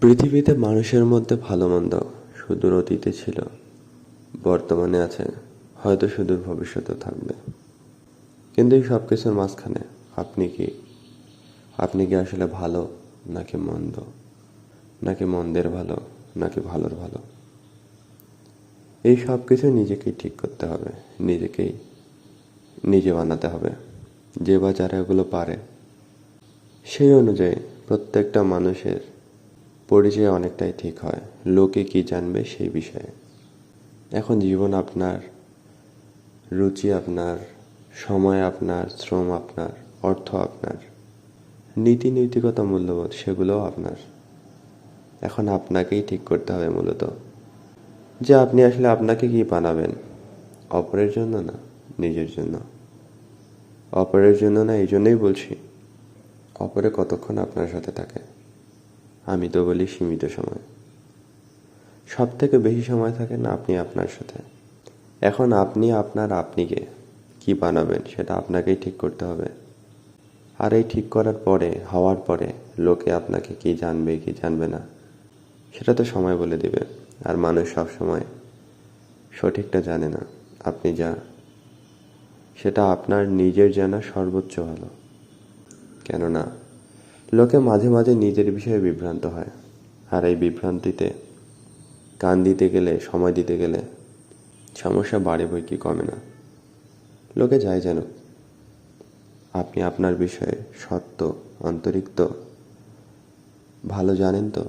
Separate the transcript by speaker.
Speaker 1: পৃথিবীতে মানুষের মধ্যে ভালো মন্দ সুদূর অতীতে ছিল, বর্তমানে আছে, হয়তো সুদূর ভবিষ্যতে থাকবে। কিন্তু এই সব কিছুর মাঝখানে আপনি কি? আপনি কি আসলে ভালো নাকি মন্দ? নাকি মন্দের ভালো নাকি ভালোর ভালো? এই সব কিছু নিজেকেই ঠিক করতে হবে, নিজেকেই নিজে বানাতে হবে। যে বা যারা এগুলো পারে, সেই অনুযায়ী প্রত্যেকটা মানুষের পরিচয় অনেকটাই ঠিক হয়। লোকে কি জানবে সেই বিষয়ে? এখন জীবন আপনার, রুচি আপনার, সময় আপনার, শ্রম আপনার, অর্থ আপনার, নীতি নৈতিকতা মূল্যবোধ সেগুলোও আপনার। এখন আপনাকেই ঠিক করতে হবে মূলত। যে আপনি আসলে আপনাকে কি বানাবেন? অপরের জন্য না, নিজের জন্য? অপরের জন্য না, এই জন্যই বলছি, অপরে কতক্ষণ আপনার সাথে থাকে? আমি তো বলি সীমিত সময়। সব থেকে বেশি সময় থাকে না আপনি আপনার সাথে। এখন আপনি আপনার আপনিকে কি বানাবেন সেটা আপনাকেই ঠিক করতে হবে। আর এই ঠিক করার পরে, হওয়ার পরে লোকে আপনাকে কি জানবে কি জানবে না, সেটা তো সময় বলে দেবে। আর মানুষ সব সময় সঠিকটা জানে না, আপনি যা, সেটা আপনার নিজের জানা সর্বোচ্চ ভালো। কেননা লোকে মাঝে মাঝে নিজের বিষয়ে বিভ্রান্ত হয়। আর এই বিভ্রান্তিতে কান দিতে গেলে, সময় দিতে গেলে সমস্যা বাড়ে বই কি কমে না। লোকে যায় যেন আপনি আপনার বিষয়ে সত্য, অন্তরিক্ত, ভালো জানেন তো?